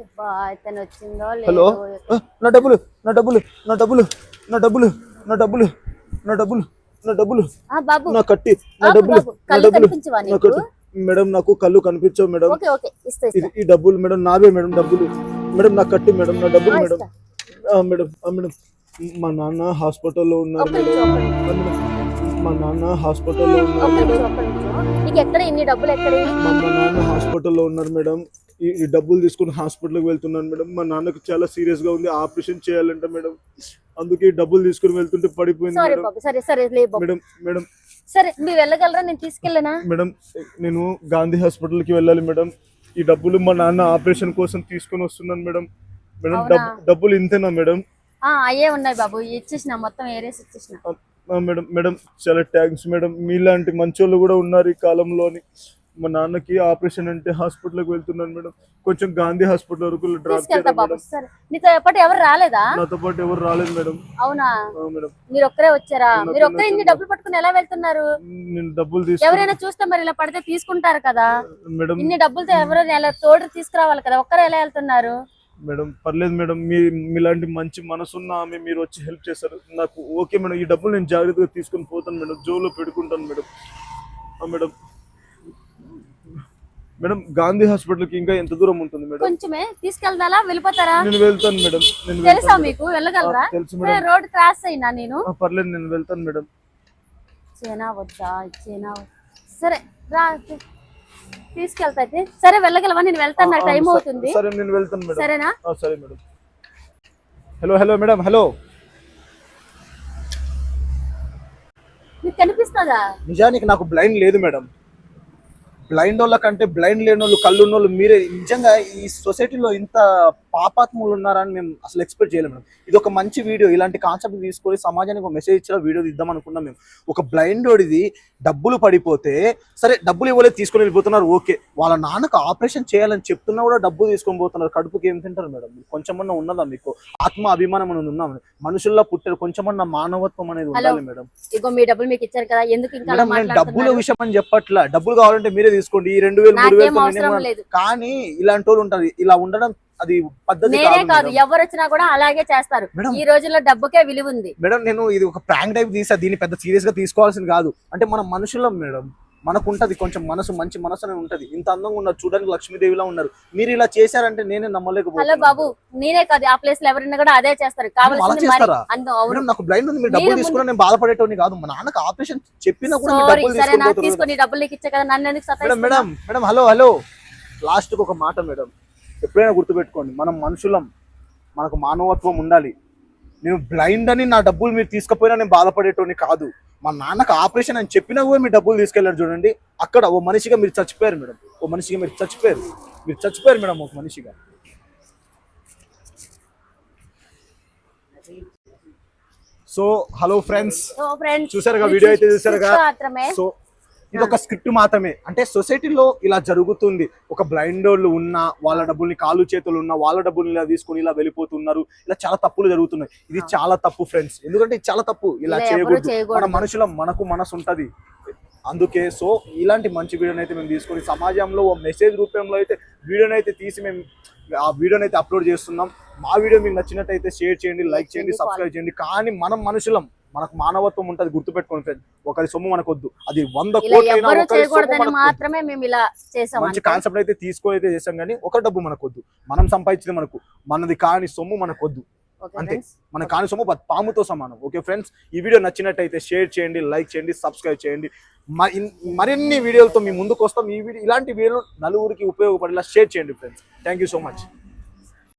అబ్బా, ఇతను వచ్చిందో హలో నా డబ్బులు నా డబ్బులు నా డబ్బులు నా డబ్బులు నా డబ్బులు నా డబ్బులు నా డబ్బులు. బాబు. నా కట్టి నా డబ్బులు బాబు, నా డబ్బులు నా? కట్టి. మేడం నాకు కళ్ళు కనిపించవు మేడం. Okay okay. ఇస్తా ఇది ఈ డబ్బులు మేడం నావే మేడం డబ్బులు. మేడం నా కట్టి మేడం నా డబ్బులు మేడం. Madam madam. మా నాన్న హాస్పిటల్లో ఉన్నారు మేడం. మా నాన్న హాస్పిటల్లో ఉన్నారు ఒక్క మేడం. నిమిషం, ఒక్క నిమిషం. నీకు ఎక్కడ ఇన్ని డబ్బులు ఎక్కడ? మా మా నాన్న హాస్పిటల్లో ఉన్నారు మేడం. ఈ డబ్బులు తీసుకుని హాస్పిటల్కి వెళ్తున్నాను మేడం. మా నాన్నకు చాలా సీరియస్గా ఉంది. ఆపరేషన్ చేయాలంట మేడం. అందుకే డబ్బులు తీసుకుని వెళ్తుంటే పడిపోయింది సారీ మేడం. బాబు సరే సరే లే బాబు. Madam madam. సరే మీరు వెళ్ళగలరా? నేను తీసుకెళ్ళనా? మేడం నేను గాంధీ హాస్పిటల్కి వెళ్ళాలి మేడం. ఈ డబ్బులు మా నాన్న ఆపరేషన్ కోసం తీసుకొని వస్తున్నాను మేడం. మేడం అవునా? డబ్బు- డబ్బులు ఇంతేనా మేడం? ఆ అయ్యే ఉన్నాయి బాబు. ఇచ్చేసిన మొత్తం ఏరేసి ఇచ్చేసిన. ఆ, మేడం మేడం చాలా థ్యాంక్స్ మేడం. మీలాంటి మంచోళ్ళు కూడా ఉన్నారు ఈ కాలంలోని. మా నాన్నకి ఆపరేషన్ అంటే హాస్పిటల్కి వెళ్తున్నాను మేడం. కొంచెం గాంధీ హాస్పిటల్ వరకు డ్రాప్ తీసుకెళ్తా బాబు సరే. నీతో ఎప్పటి ఎవరు రాలేదా? నాతో పాటు ఎవరు రాలేదు మేడం. అవునా? మేడం. మీరు ఒక్కరే వచ్చారా? మీరు ఒక్కరే ఇన్ని. డబ్బులు పట్టుకుని ఎలా వెళ్తున్నారు? నేను డబ్బులు తీసుకు ఎవరైనా చూస్తే మరి ఇలా పడితే తీసుకుంటారు కదా. మేడం. ఇన్ని డబ్బులతో ఎవరైనా ఎలా తోడు తీసుకురావాలి కదా? ఒక్కరే ఎలా వెళ్తున్నారు? మేడం పర్లేదు మేడం. మీ మీలాంటి మంచి మనసున్న ఆమె మీరు వచ్చి హెల్ప్ చేశారు. నాకు ఓకే మేడం. ఈ డబ్బులు నేను జాగ్రత్తగా తీసుకొని పోతాను మేడం. జోలో పెట్టుకుంటాను మేడం. మేడం. మేడం గాంధీ హాస్పిటల్కి ఇంకా ఎంత దూరం ఉంటుంది మేడం? కొంచెమే తీసుకెళ్దాలా? వెళ్ళిపోతారా? నేను వెళ్తాను మేడం నేను తెలుసా మీకు? వెళ్ళగలరా? తెలుసు మేడం. రోడ్ క్రాస్ అయినా నేను? పర్లేదు నేను వెళ్తాను మేడం. చేనా వద్దా? చేనా సరే రా తీసుకెళ్తా అయితే. సరే వెళ్ళగలవా? నేను వెళ్తాను నాకు ఆ, టైం అవుతుంది. సరే నేను వెళ్తాను మేడం. సరేనా? సరే madam. Hello hello madam hello. మీకు కనిపిస్తుందా? నిజానికి నాకు బ్లైండ్ లేదు మేడం. బ్లైండ్ వాళ్ళ కంటే బ్లైండ్ లేని వాళ్ళు కళ్ళు ఉన్న వాళ్ళు మీరే. నిజంగా ఈ సొసైటీలో ఇంత పాపాత్ములు ఉన్నారని మేము అసలు ఎక్స్పెక్ట్ చేయలేము మేడం. ఇది ఒక మంచి వీడియో ఇలాంటి కాన్సెప్ట్ తీసుకొని సమాజానికి ఒక మెసేజ్ ఇచ్చిన వీడియో ఇద్దాం అనుకున్నాం మేము. ఒక బ్లైండ్ వాడిది డబ్బులు పడిపోతే సరే డబ్బులు ఇవ్వలేదు తీసుకొని వెళ్ళిపోతున్నారు ఓకే. వాళ్ళ నాన్నకు ఆపరేషన్ చేయాలని చెప్తున్నా కూడా డబ్బులు తీసుకొని పోతున్నారు. కడుపుకి ఏం తింటారు మేడం? కొంచెమన్నా ఉన్నదా మీకు? ఆత్మ అభిమానం అనేది ఉన్నాం మనుషుల్లో పుట్టారు. కొంచెమన్నా మానవత్వం అనేది ఉండాలి మేడం. ఇగో మీ డబ్బులు మీకు ఇచ్చారు కదా ఎందుకు ఇంకా డబ్బుల విషయం అని చెప్పట్లా. డబ్బులు కావాలంటే మీరే తీసుకోండి. ఈ రెండు వేలు మూడు వేలు కానీ ఇలాంటి వాళ్ళు ఉంటారు. ఇలా ఉండడం అది పద్ధతి నేనే కాదు. ఎవరు వచ్చినా కూడా అలాగే చేస్తారు. ఈ రోజుల్లో డబ్బుకే విలువ ఉంది మేడం నేను ఇది ఒక ప్రాంక్ టైప్ తీసా దీన్ని పెద్ద సీరియస్గా తీసుకోవాల్సింది కాదు. అంటే మన మనుషులం మేడం. మనకు ఉంటది కొంచెం మనసు మంచి మనసు అనేది ఉంటది. ఇంత అందంగా ఉన్నారు చూడడానికి లక్ష్మీదేవిలా ఉన్నారు. మీరు ఇలా చేశారంటే నేనే హలో నమ్మలేకపోతున్నాను బాబు నేనే కాదు ఆ ప్లేస్లో ఎవరైనా కూడా అదే చేస్తారు. కావాల్సింది మరి చేస్తారా? అందు అవును. మేడం నాకు బ్లైండ్ ఉంది. మీరు డబ్బులు తీసుకున్నా నేను బాధపడేటోని కాదు. మా నాన్నకు ఆపరేషన్ చెప్పినా కూడా మీరు డబ్బులు సరే నాకు తీసుకొని తీసుకొని డబ్బులు నీకు ఇచ్చా కదా నన్ను ఎందుకు madam సతాయిస్తున్నావు? Madam madam hello hello. Last ఒక మాట మేడం. ఎప్పుడైనా గుర్తుపెట్టుకోండి మనం మనుషులం మనకు మానవత్వం ఉండాలి. నేను బ్లైండ్ అని నా డబ్బులు మీరు తీసుకుపోయినా నేను బాధపడేటోని కాదు. మా నాన్నకు ఆపరేషన్ అని చెప్పినా కూడా మీరు డబ్బులు తీసుకెళ్ళారు చూడండి అక్కడ ఓ మనిషిగా మీరు చచ్చిపోయారు మేడం. ఓ మనిషిగా మీరు చచ్చిపోయారు. మీరు చచ్చిపోయారు మేడం ఒక మనిషిగా. సో హలో ఫ్రెండ్స్ చూసారుగా వీడియో అయితే చూసారుగా? సో ఇది ఒక స్క్రిప్ట్ మాత్రమే. అంటే సొసైటీలో ఇలా జరుగుతుంది. ఒక బ్లైండ్ వాళ్ళు ఉన్న వాళ్ళ డబ్బుల్ని కాలు చేతులు ఉన్న వాళ్ళ డబ్బుల్ని ఇలా తీసుకొని ఇలా వెళ్ళిపోతున్నారు. ఇలా చాలా తప్పులు జరుగుతున్నాయి. ఇది చాలా తప్పు ఫ్రెండ్స్. ఎందుకంటే ఇది చాలా తప్పు. ఇలా చేయకూడదు. మన మనుషుల మనకు మనసు ఉంటది. అందుకే సో ఇలాంటి మంచి వీడియోని అయితే మేము తీసుకొని సమాజంలో ఓ మెసేజ్ రూపంలో అయితే వీడియోని అయితే తీసి మేము ఆ వీడియోని అయితే అప్లోడ్ చేస్తున్నాం. మా వీడియో మీకు నచ్చినట్టయితే షేర్ చేయండి లైక్ చేయండి సబ్స్క్రైబ్ చేయండి. కానీ మనం మనుషులం. మనకు మానవత్వం ఉంటది గుర్తుపెట్టుకోండి ఫ్రెండ్ ఒకరి సొమ్ము మనకు వద్దు అది వంద చేసాం మంచి. కాన్సెప్ట్ అయితే తీసుకొని అయితే చేసాం కానీ ఒక డబ్బు మనకు వద్దు మనం సంపాదించింది మనకు. మనది కాని సొమ్ము మనకు వద్దు ఓకే అంతే. ఫ్రెండ్స్ మన కాని సొమ్ము పాముతో సమానం. ఓకే ఫ్రెండ్స్ ఈ వీడియో నచ్చినట్టయితే షేర్ చేయండి లైక్ చేయండి సబ్స్క్రైబ్ చేయండి. మరిన్ని వీడియోలతో మీ ముందుకు వస్తాం. ఈ వీడియో ఇలాంటి వీడియోలు నలుగురికి ఉపయోగపడేలా షేర్ చేయండి friends thank you so much